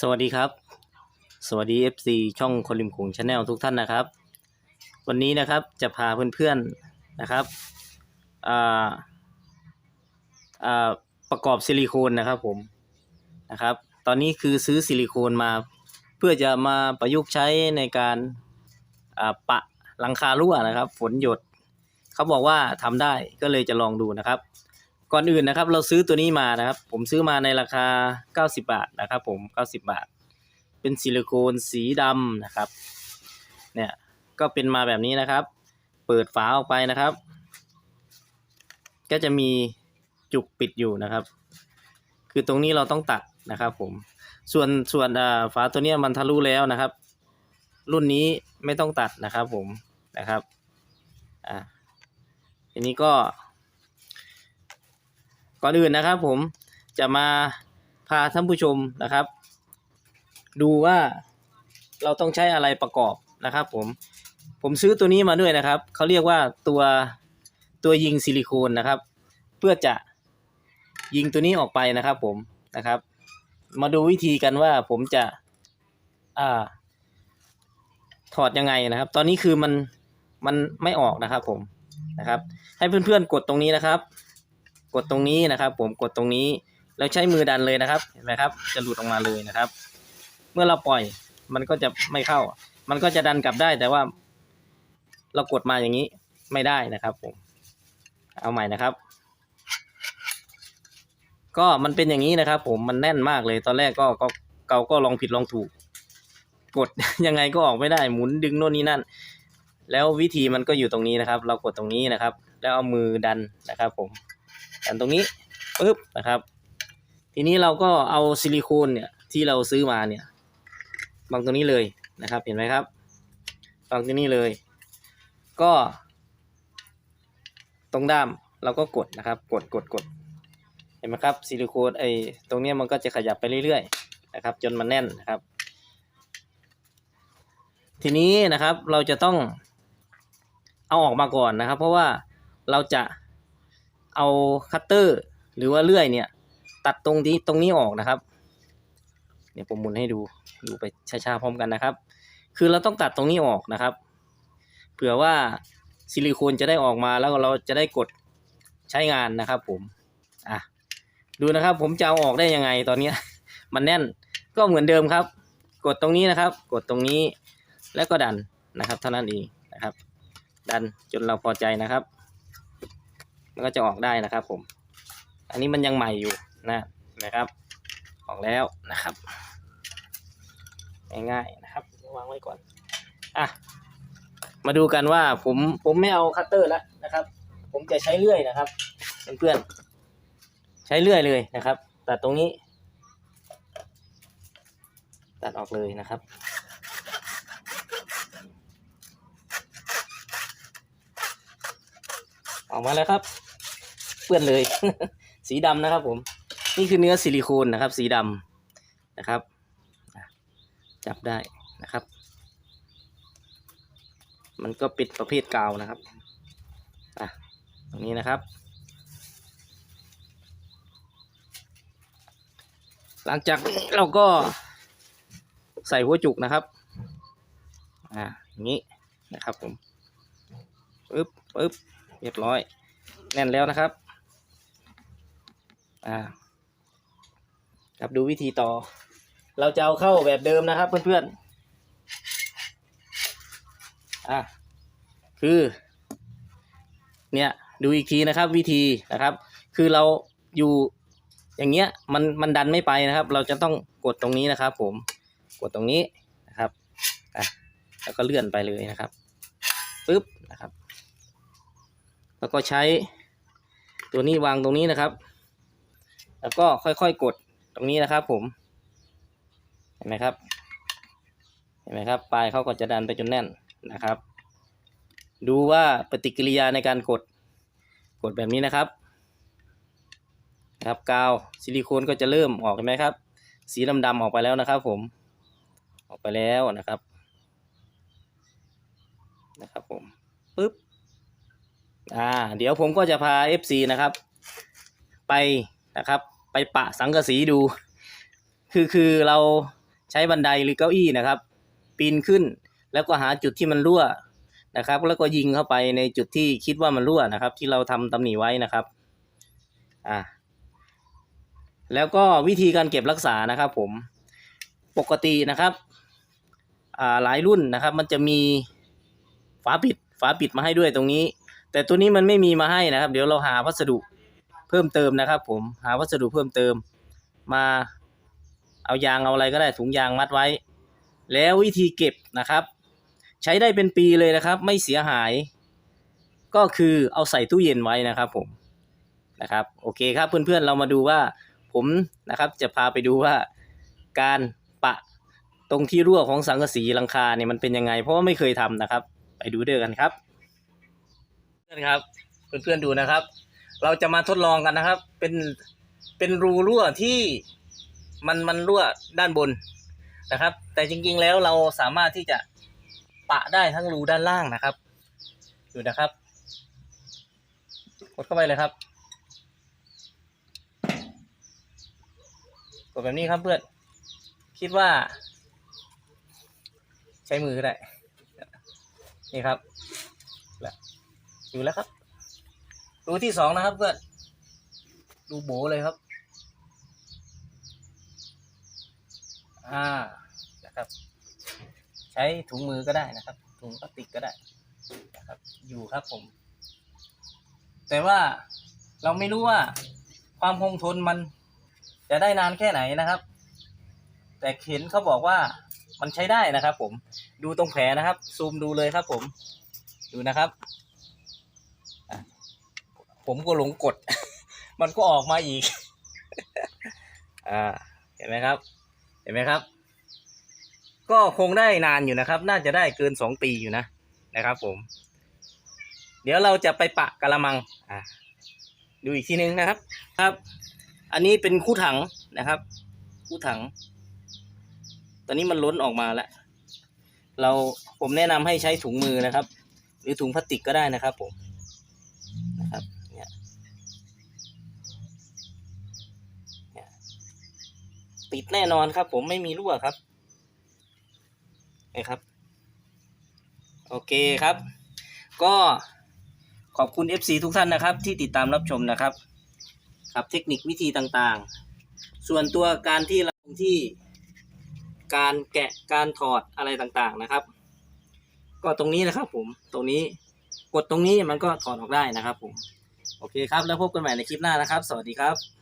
สวัสดีครับ สวัสดี FC ช่องคนริมโขงชาแนลทุกท่านนะครับ วันนี้นะครับจะพาเพื่อนๆนะครับอ่าอ่าประกอบซิลิโคนนะครับผมนะครับ ตอนนี้คือซื้อซิลิโคนมาเพื่อจะมาประยุกต์ใช้ในการอ่าปะหลังคารั่วนะครับ ฝนหยดเขาบอกว่าทำได้ก็เลยจะลองดูนะครับ ก่อนอื่นนะครับ เราซื้อตัวนี้มานะครับ ผมซื้อมาในราคา 90 บาทนะครับผม 90 บาท เป็นซิลิโคนสีดำนะครับ เนี่ยก็เป็นมาแบบนี้นะครับ เปิดฝาออกไปนะครับ ก็จะมีจุกปิดอยู่นะครับ คือตรงนี้เราต้องตัดนะครับผม ส่วนส่วนฝาตัวนี้มันทะลุแล้วนะครับ รุ่นนี้ไม่ต้องตัดนะครับผมนะครับ อ่าทีนี้ก็ ก่อนอื่นนะครับ ผมจะมาพาท่านผู้ชมนะครับ ดูว่าเราต้องใช้อะไรประกอบนะครับ ผมผมซื้อตัวนี้มาด้วยนะครับเขาเรียกว่าตัวตัวยิงซิลิโคนนะครับ เพื่อจะยิงตัวนี้ออกไปนะครับ ผมนะครับ มาดูวิธีกันว่าผมจะอ่าถอดยังไงนะครับ ตอนนี้คือมันมันไม่ออกนะครับ ผมนะครับ ให้เพื่อนๆกดตรงนี้นะครับ กดตรงนี้นะครับ ผมกดตรงนี้แล้วใช้มือดันเลยนะครับเห็นไหมครับ จะหลุดออกมาเลยนะครับ เมื่อเราปล่อยมันก็จะไม่เข้า มันก็จะดันกลับได้แต่ว่า เรากดมาอย่างนี้ไม่ได้นะครับ ผม เอาใหม่นะครับ ก็มันเป็นอย่างนี้นะครับ ผมมันแน่นมากเลย ตอนแรกก็ก็เกาก็ลองผิดลองถูก กดยังไงก็ออกไม่ได้หมุนดึงโน่นนี่นั่น แล้ววิธีมันก็อยู่ตรงนี้นะครับ เรากดตรงนี้นะครับ แล้วเอามือดันนะครับ ผมันตรงนี้ปึ๊บนะครับ ทีนี้เราก็เอาซิลิโคนเนี่ยที่เราซื้อมาเนี่ยวางตรงนี้เลยนะครับ เห็นไหมครับวางตรงนี้เลย ก็ ตรงด้ามเราก็กดนะครับ กดกดกดเห็นไหมครับซิลิโคนไอ้ตรงเนี้ยมันก็จะขยับไปเรื่อยๆนะครับ จนมันแน่นนะครับ ทีนี้นะครับเราจะต้องเอาออกมาก่อนนะครับ เพราะว่าเราจะ เอาคัตเตอร์ หรือว่าเลื่อยเนี่ย ตัดตรงนี้ตรงนี้ออกนะครับเดี๋ยวผมหมุนให้ดูดูไปช้าๆพร้อมกันนะครับ คือเราต้องตัดตรงนี้ออกนะครับ เผื่อว่าซิลิโคนจะได้ออกมาแล้วเราจะได้กดใช้งานนะครับผมอะดูนะครับ ผมจะเอาออกได้ยังไงตอนนี้ มันแน่นก็เหมือนเดิมครับ กดตรงนี้นะครับ กดตรงนี้แล้วก็ดันนะครับ เท่านั้นเองนะครับ ดันจนเราพอใจนะครับ มันก็จะออกได้นะครับ ผม อันนี้มันยังใหม่อยู่นะนะครับ ออกแล้วนะครับ ง่ายๆนะครับวางไว้ก่อนอะมาดูกันว่าผมผมไม่เอาคัตเตอร์แล้วนะครับ ผมจะใช้เลื่อยนะครับเพื่อนๆใช้เลื่อยเลยนะครับ ตัดตรงนี้ ตัดออกเลยนะครับออกมาแล้วครับ ปื้อนเลย สีดำนะครับ ผม นี่คือเนื้อซิลิโคนนะครับ สีดำนะครับ จับได้นะครับ มันก็ปิดประเภทกาวนะครับอะตรงนี้นะครับ หลังจากเราก็ใส่หัวจุกนะครับ อ่าอย่างนี้นะครับผมปึ๊บปึ๊บเรียบร้อย แน่นแล้วนะครับ อ่า ครับดูวิธีต่อ เราจะเอาเข้าแบบเดิมนะครับเพื่อนๆอะคือ เนี่ยดูอีกทีนะครับ วิธีนะครับ คือเราอยู่อย่างเงี้ยมันมันดันไม่ไปนะครับ เราจะต้องกดตรงนี้นะครับ ผมกดตรงนี้นะครับอะแล้วก็เลื่อนไปเลยนะครับปึ๊บนะครับ แล้วก็ใช้ตัวนี้วางตรงนี้นะครับ แล้วก็ค่อยๆกดตรงนี้นะครับ ผม เห็นไหมครับ เห็นไหมครับ ปลายเขาก็จะดันไปจนแน่นนะครับ ดูว่าปฏิกิริยาในการกด กดแบบนี้นะครับนะครับกาวซิลิโคนก็จะเริ่มออกเห็นไหมครับ สีดำๆออกไปแล้วนะครับ ผม ออกไปแล้วนะครับ นะครับ ผมปึ๊บอ่า เดี๋ยวผมก็จะพา FC นะครับ ไป นะครับ ไปปะสังกะสีดู คือคือเราใช้บันไดหรือเก้าอี้นะครับ ปีนขึ้นแล้วก็หาจุดที่มันรั่วนะครับ แล้วก็ยิงเข้าไปในจุดที่คิดว่ามันรั่วนะครับ ที่เราทำตำหนิไว้นะครับอ่าแล้วก็วิธีการเก็บรักษานะครับผมปกตินะครับอ่าหลายรุ่นนะครับ มันจะมีฝาปิดฝาปิดมาให้ด้วยตรงนี้ แต่ตัวนี้มันไม่มีมาให้นะครับ เดี๋ยวเราหาวัสดุ เพิ่มเติมนะครับผมหาวัสดุเพิ่มเติม มาเอายางเอาอะไรก็ได้ถุงยางมัดไว้ แล้ววิธีเก็บนะครับ ใช้ได้เป็นปีเลยนะครับ ไม่เสียหาย ก็คือเอาใส่ตู้เย็นไว้นะครับผมนะครับโอเคครับเพื่อนๆเรามาดูว่าผมนะครับจะพาไปดูว่าการปะตรงที่รั่วของสังกะสีหลังคาเนี่ยมันเป็นยังไง เพราะว่าไม่เคยทำนะครับ ไปดูเด้วกันครับ เพื่อนครับ เพื่อนๆดูนะครับ เราจะมาทดลองกันนะครับ เป็นเป็นรูรั่วที่มันมันรั่วด้านบนนะครับ แต่จริงๆแล้วเราสามารถที่จะปะได้ทั้งรูด้านล่างนะครับดูนะครับ กดเข้าไปเลยครับ กดแบบนี้ครับเพื่อน คิดว่า ใช้มือก็ได้ นี่ครับ อยู่แล้วครับ รูที่สองนะครับเพื่อนดูโบเลยครับ อ่านะครับ ใช้ถุงมือก็ได้นะครับ ถุงพลาสติกก็ได้นะครับ อยู่ครับผม แต่ว่าเราไม่รู้ว่าความคงทนมันจะได้นานแค่ไหนนะครับ แต่เห็นเขาบอกว่ามันใช้ได้นะครับ ผมดูตรงแผลนะครับ ซูมดูเลยครับ ผม ดูนะครับ ผมก็หลงกด มันก็ออกมาอีก อ่า เห็นไหมครับ เห็นไหมครับ ก็คงได้นานอยู่นะครับ น่าจะได้เกินสองปีอยู่นะนะครับ ผม เดี๋ยวเราจะไปปะกะละมัง อ่า ดูอีกทีนึงนะครับ ครับ อันนี้เป็นคู่ถังนะครับ คู่ถัง ตอนนี้มันล้นออกมาแล้ว เราผมแนะนำให้ใช้ถุงมือนะครับ หรือถุงพลาสติกก็ได้นะครับผมนะครับเนี่ยเนี่ย ติดแน่นอนครับ ผมไม่มีรั่วครับนะครับ โอเคครับ ก็ขอบคุณ FC ทุกท่านนะครับ ที่ติดตามรับชมนะครับ ครับเทคนิควิธีต่างๆ ส่วนตัวการที่เราที่การแกะการถอดอะไรต่างๆนะครับ ก็ตรงนี้นะครับ ผมตรงนี้กดตรงนี้มันก็ถอดออกได้นะครับ ผม โอเคครับ แล้วพบกันใหม่ในคลิปหน้านะครับ สวัสดีครับ